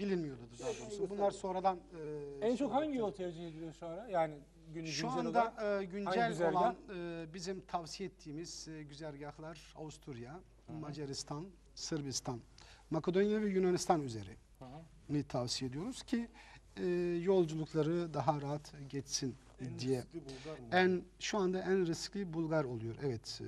bilinmiyordu daha doğrusu. Bunlar sonradan e, En çok hangi yol tercih ediliyor şu ara? Yani günü Şu güncel anda olarak. e, güncel güzergah? olan e, bizim tavsiye ettiğimiz e, güzergahlar Avusturya, Macaristan, Sırbistan, Makedonya ve Yunanistan üzeri Hı hı. ni tavsiye ediyoruz ki e, yolculukları daha rahat geçsin diye. En şu anda en riskli Bulgar oluyor. Evet.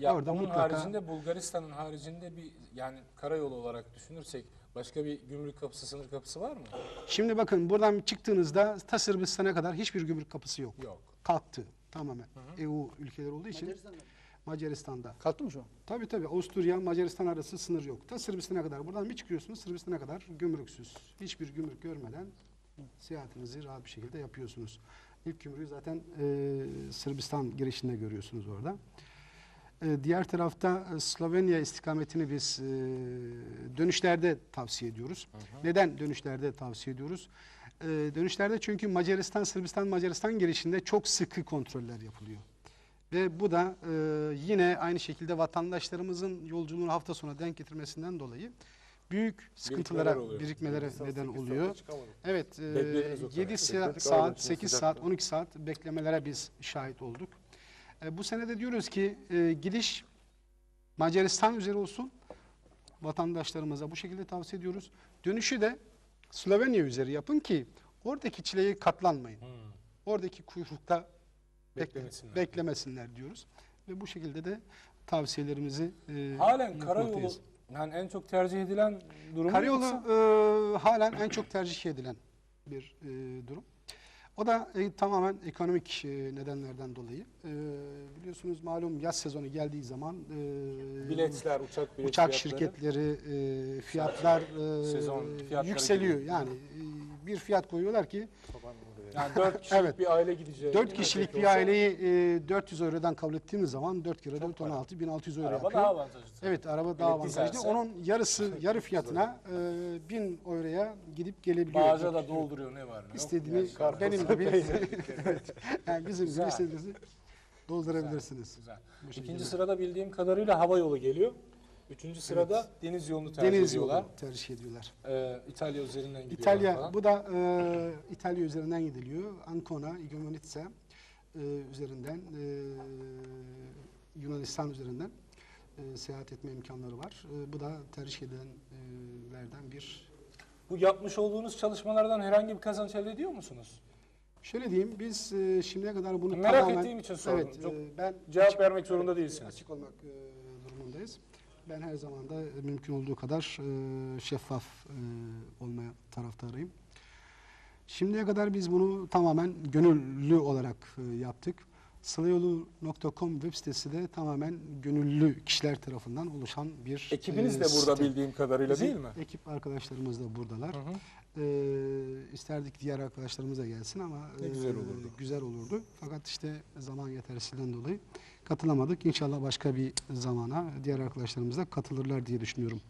e, Ya orada onun mutlaka haricinde Bulgaristan'ın haricinde bir yani karayolu olarak düşünürsek başka bir gümrük kapısı, sınır kapısı var mı? Şimdi bakın buradan çıktığınızda ta Sırbistan'a kadar hiçbir gümrük kapısı yok. Yok. Kalktı tamamen. EU ülkeleri olduğu için Macaristan'da. Kalktı mı şu an? Tabii tabii Avusturya Macaristan arası sınır yok. Ta Sırbistan'a kadar buradan bir çıkıyorsunuz Sırbistan'a kadar gümrüksüz. Hiçbir gümrük görmeden seyahatinizi rahat bir şekilde yapıyorsunuz. İlk gümrüğü zaten e, Sırbistan girişinde görüyorsunuz orada. E, diğer tarafta e, Slovenya istikametini biz e, dönüşlerde tavsiye ediyoruz. Neden dönüşlerde tavsiye ediyoruz? E, dönüşlerde çünkü Macaristan, Sırbistan, Macaristan girişinde çok sıkı kontroller yapılıyor. Ve bu da e, yine aynı şekilde vatandaşlarımızın yolculuğunu hafta sonu denk getirmesinden dolayı büyük sıkıntılara, oluyor. birikmelere neden oluyor. Evet, e, Beklediniz o kadar. 7 Bekledik, saat, aynen. 8 saat, 12 saat beklemelere biz şahit olduk. E, bu sene de diyoruz ki e, gidiş Macaristan üzeri olsun. Vatandaşlarımıza bu şekilde tavsiye ediyoruz. Dönüşü de Slovenya üzeri yapın ki oradaki çileye katlanmayın. Hmm. Oradaki kuyrukta bekle- Beklemesinler. beklemesinler diyoruz. Ve bu şekilde de tavsiyelerimizi e, Halen karayolu yani en çok tercih edilen durum Karayolu e, halen en çok tercih edilen bir e, durum. O da e, tamamen ekonomik e, nedenlerden dolayı. E, biliyorsunuz malum yaz sezonu geldiği zaman e, biletler, uçak bilet uçak şirketleri e, fiyatlar e, Sezon fiyatları yükseliyor. gibi. Yani e, bir fiyat koyuyorlar ki Yani 4 kişilik Evet. bir aile gideceği. 4 kişilik bir aileyi e, 400 eurodan kabul ettiğimiz zaman 4 kere 4 para. 16 1600 euro Araba yapıyor. daha. Evet araba daha avantajlı. Onun yarısı yarı fiyatına e, 1000 euroya gidip gelebiliyor. Bağaca da dolduruyor ne var ne yok. İstediğini Yani benim gibi evet, yani bizim gibi Güzel. istediğinizi doldurabilirsiniz. Güzel. İkinci sırada bildiğim kadarıyla hava yolu geliyor. Üçüncü sırada deniz yolunu tercih Deniz ediyorlar. yolu tercih ediyorlar. Ee, İtalya üzerinden gidiyorlar İtalya falan. bu da e, İtalya üzerinden gidiliyor. Ancona, Igoumenitsa e, üzerinden e, Yunanistan üzerinden e, seyahat etme imkanları var. E, bu da tercih edilenlerden bir Bu yapmış olduğunuz çalışmalardan herhangi bir kazanç elde ediyor musunuz? Şöyle diyeyim, biz e, şimdiye kadar bunu Merak tamamen... ettiğim için sordum. Evet, Çok e, ben cevap açık- vermek zorunda evet, değilsiniz. Açık olmak e, durumundayız. Ben her zaman da e, mümkün olduğu kadar e, şeffaf e, olmaya taraftarıyım. Şimdiye kadar biz bunu tamamen gönüllü olarak e, yaptık. Sılayolu.com web sitesi de tamamen gönüllü kişiler tarafından oluşan bir Ekibiniz e, de burada site. bildiğim kadarıyla Bizim değil mi? Ekip arkadaşlarımız da buradalar. Hı hı. Ee, isterdik diğer arkadaşlarımız da gelsin ama Ne e, güzel olurdu. güzel olurdu. Fakat işte zaman yetersizliğinden dolayı katılamadık. İnşallah başka bir zamana diğer arkadaşlarımız da katılırlar diye düşünüyorum.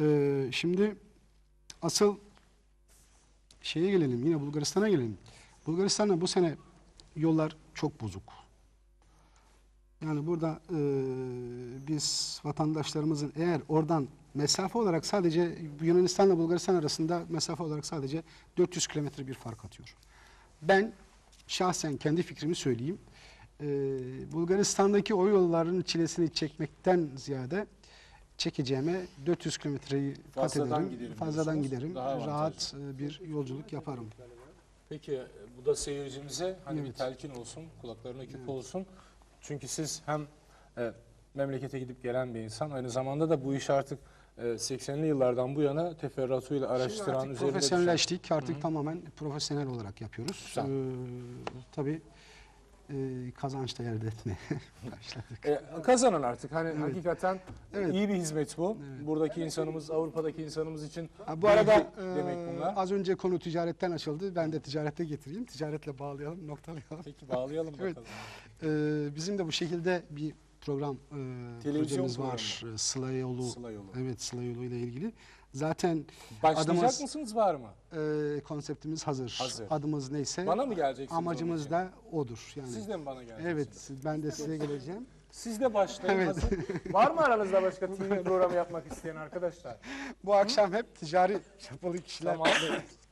Ee, şimdi asıl şeye gelelim. Yine Bulgaristan'a gelelim. Bulgaristan'da bu sene yollar çok bozuk. Yani burada e, biz vatandaşlarımızın eğer oradan mesafe olarak sadece Yunanistan'la Bulgaristan arasında mesafe olarak sadece 400 kilometre bir fark atıyor. Ben şahsen kendi fikrimi söyleyeyim. E, Bulgaristan'daki o yolların çilesini çekmekten ziyade çekeceğime 400 kilometreyi kat Fazladan ederim. giderim Fazladan giderim. Daha. Rahat e, bir yolculuk yaparım. Peki e, bu da seyircimize hani bir Evet. telkin olsun, kulaklarına küp Evet. olsun. Çünkü siz hem e, memlekete gidip gelen bir insan, aynı zamanda da bu iş artık e, 80'li yıllardan bu yana teferruatıyla Şimdi araştıran, artık üzerinde düşen- profesyonelleştik. Artık Hı hı. tamamen profesyonel olarak yapıyoruz. Güzel. Ee, tabii e, kazanç da elde etmeye başladık. E, kazanın artık. Hani Evet. hakikaten Evet. iyi bir hizmet bu. Evet. Buradaki insanımız, Avrupa'daki insanımız için Ha, bu arada demek e, bunlar. az önce konu ticaretten açıldı. Ben de ticarete getireyim. Ticaretle bağlayalım, noktalayalım. Peki bağlayalım Evet. bakalım. Ee, bizim de bu şekilde bir program e, projemiz var. E, Sıla yolu. Sıla yolu. Evet, Sıla yolu ile ilgili. Zaten Başlayacak adımız- mısınız var mı? e, konseptimiz hazır. Hazır. Adımız neyse Bana mı geleceksiniz? amacımız da odur. Yani Siz de mi bana geleceksiniz? Evet, ben de size geleceğim. Siz de başlayın. Evet. Nasıl? Var mı aranızda başka TV programı yapmak isteyen arkadaşlar? Bu akşam hep ticari şapalı kişiler. Tamam.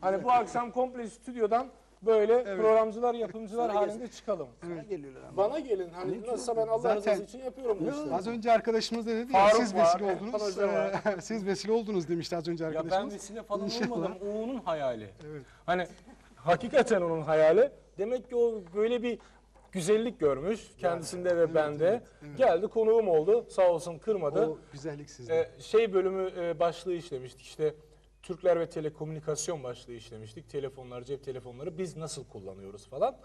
hani bu akşam komple stüdyodan böyle programcılar, yapımcılar halinde çıkalım. Sana geliyorlar ama. Bana gelin. Hani nasılsa ben Allah Zaten- rızası için yapıyorum bu işleri. Az önce arkadaşımız da dedi ya Faruk siz var, vesile Erkan oldunuz. Hoca var. Ee, siz vesile oldunuz demişti az önce Ya ben arkadaşımız. vesile falan İnşallah. olmadım. O onun hayali. Evet. Hani hakikaten onun hayali. Demek ki o böyle bir güzellik görmüş kendisinde ve bende. Geldi konuğum oldu. Sağ olsun kırmadı. O güzellik sizde. Ee, şey bölümü e, başlığı işlemiştik. İşte Türkler ve telekomünikasyon başlığı işlemiştik. Telefonlar, cep telefonları biz nasıl kullanıyoruz falan.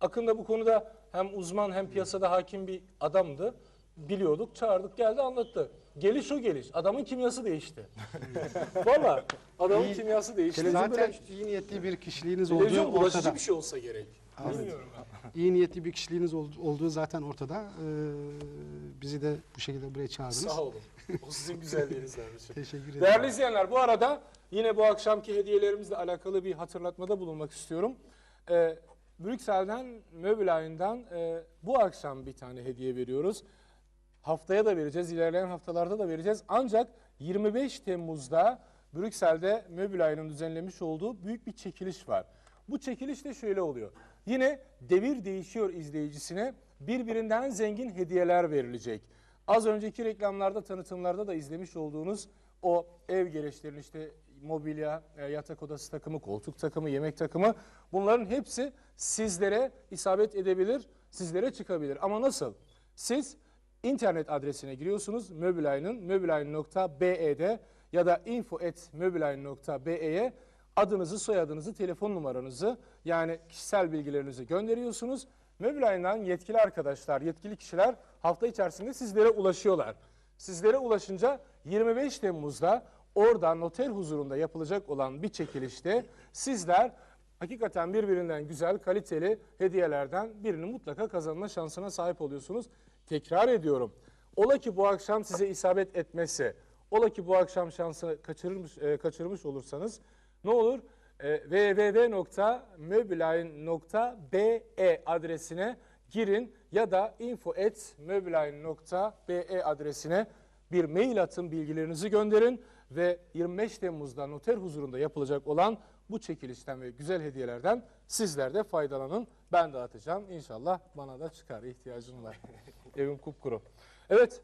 Akın da bu konuda hem uzman hem piyasada hakim bir adamdı. Biliyorduk, çağırdık, geldi anlattı. Geliş o geliş. Adamın kimyası değişti. Valla adamın İyi- kimyası değişti. Zaten iyi niyetli bir kişiliğiniz olduğu Televizyon bulaşıcı ortada. bir şey olsa gerek. Bilmiyorum ben. İyi niyetli bir kişiliğiniz ol- olduğu zaten ortada. Ee, bizi de bu şekilde buraya çağırdınız. Sağ olun. O sizin güzelliğinizden. Teşekkür ederim. Değerli izleyenler bu arada yine bu akşamki hediyelerimizle alakalı bir hatırlatmada bulunmak istiyorum. Ee, Brüksel'den, Möbilay'ından e, bu akşam bir tane hediye veriyoruz. Haftaya da vereceğiz, ilerleyen haftalarda da vereceğiz. Ancak 25 Temmuz'da Brüksel'de Möbilay'ın düzenlemiş olduğu büyük bir çekiliş var. Bu çekiliş de şöyle oluyor. Yine devir değişiyor izleyicisine birbirinden zengin hediyeler verilecek. Az önceki reklamlarda, tanıtımlarda da izlemiş olduğunuz o ev gereçlerin işte mobilya, e, yatak odası takımı, koltuk takımı, yemek takımı bunların hepsi sizlere isabet edebilir, sizlere çıkabilir. Ama nasıl? Siz internet adresine giriyorsunuz. Möbilay'ın möbilay.be'de ya da info.möbilay.be'ye adınızı, soyadınızı, telefon numaranızı yani kişisel bilgilerinizi gönderiyorsunuz. Möbilay'dan yetkili arkadaşlar, yetkili kişiler hafta içerisinde sizlere ulaşıyorlar. Sizlere ulaşınca 25 Temmuz'da orada noter huzurunda yapılacak olan bir çekilişte sizler hakikaten birbirinden güzel, kaliteli hediyelerden birini mutlaka kazanma şansına sahip oluyorsunuz. Tekrar ediyorum. Ola ki bu akşam size isabet etmesi, ola ki bu akşam şansı kaçırmış, e, kaçırmış olursanız ne olur? E, www.mobiline.be adresine girin ya da info.mobiline.be adresine bir mail atın, bilgilerinizi gönderin ve 25 Temmuz'da noter huzurunda yapılacak olan bu çekilişten ve güzel hediyelerden sizler de faydalanın. Ben dağıtacağım. İnşallah bana da çıkar. ihtiyacım var. Evim kupkuru. Evet.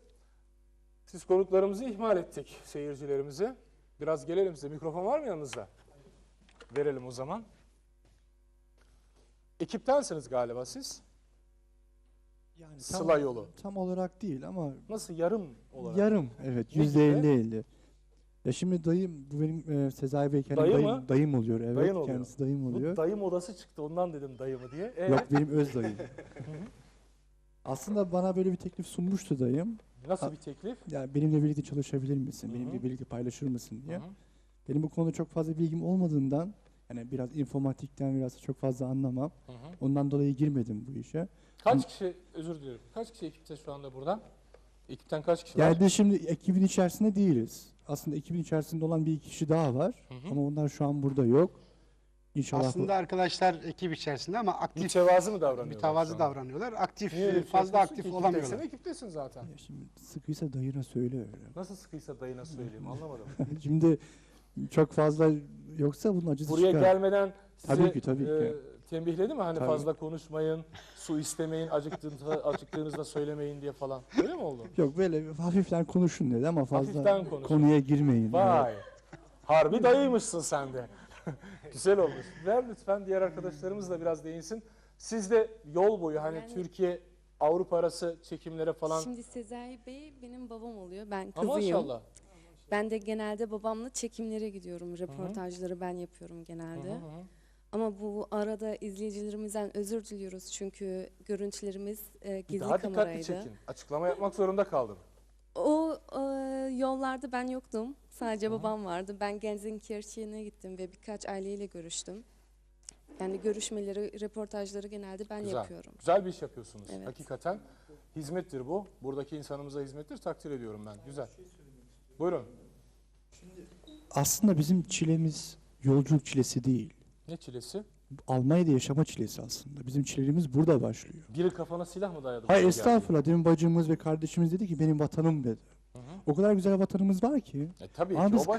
Siz konuklarımızı ihmal ettik. Seyircilerimizi. Biraz gelelim size. Mikrofon var mı yanınızda? Verelim o zaman. Ekiptensiniz galiba siz. Yani tam, Sıla yolu. tam olarak değil ama Nasıl yarım olarak? yarım evet Ne yüzde elli elli. Ya şimdi dayım bu benim e, Sezai Bey kendi Dayı dayım, mı? dayım oluyor evet Dayın oluyor. kendisi dayım Bu oluyor. dayım odası çıktı ondan dedim dayımı diye. Ee, Yok benim öz dayım. Aslında bana böyle bir teklif sunmuştu dayım. Nasıl bir teklif? Yani benimle birlikte çalışabilir misin? Hı hı. Benimle birlikte paylaşır mısın diye. Hı hı. Benim bu konuda çok fazla bilgim olmadığından yani biraz informatikten biraz çok fazla anlamam. Hı hı. Ondan dolayı girmedim bu işe. Kaç kişi, özür dilerim, kaç kişi ekipte şu anda burada? Ekipten kaç kişi var? Yani biz şimdi ekibin içerisinde değiliz. Aslında ekibin içerisinde olan bir iki kişi daha var. Hı hı. Ama onlar şu an burada yok. İnşallah bu- Aslında arkadaşlar ekip içerisinde ama aktif Mütevazı mı davranıyorlar? mütevazı şu an? davranıyorlar. Aktif Niye öyle bir şey fazla yapıyorsun aktif ki? olamıyorlar. Ekipteysen ekiptesin zaten. Ya şimdi sıkıysa dayına söyle öyle. Nasıl sıkıysa dayına söyleyeyim anlamadım. şimdi çok fazla yoksa bunun acısı Buraya çıkar. gelmeden size Tabii ki, tabii e, ki. tembihledi mi? Hani Tabii. fazla konuşmayın, su istemeyin, acıktığınızda, acıktığınızda söylemeyin diye falan. Öyle mi oldu? Yok böyle hafiften konuşun dedi ama fazla konuya girmeyin. Vay. Harbi dayıymışsın sen de. Güzel olmuş. Ver lütfen diğer arkadaşlarımız da biraz değinsin. Siz de yol boyu hani Yani- Türkiye Avrupa arası çekimlere falan. Şimdi Sezai Bey benim babam oluyor. Ben kızıyım. maşallah. Ben de genelde babamla çekimlere gidiyorum. Röportajları ben yapıyorum genelde. Ama bu arada izleyicilerimizden özür diliyoruz çünkü görüntülerimiz e, gizli daha dikkatli kameraydı. çekin. Açıklama yapmak zorunda kaldım. O e, yollarda ben yoktum. Sadece babam vardı. Ben Gelsenkirchen'e gittim ve birkaç aileyle görüştüm. Yani görüşmeleri, röportajları genelde ben Güzel. yapıyorum. Güzel bir iş yapıyorsunuz. Evet. Hakikaten hizmettir bu. Buradaki insanımıza hizmettir. Takdir ediyorum ben. Güzel. Buyurun. Aslında bizim çilemiz yolculuk çilesi değil. Ne çilesi? Almanya'da yaşama çilesi aslında. Bizim çilelerimiz burada başlıyor. Biri kafana silah mı dayadı? Hayır estağfurullah. Demin bacımız ve kardeşimiz dedi ki benim vatanım dedi. Hı hı. O kadar güzel vatanımız var ki. E, tabii Ama ki biz o baş...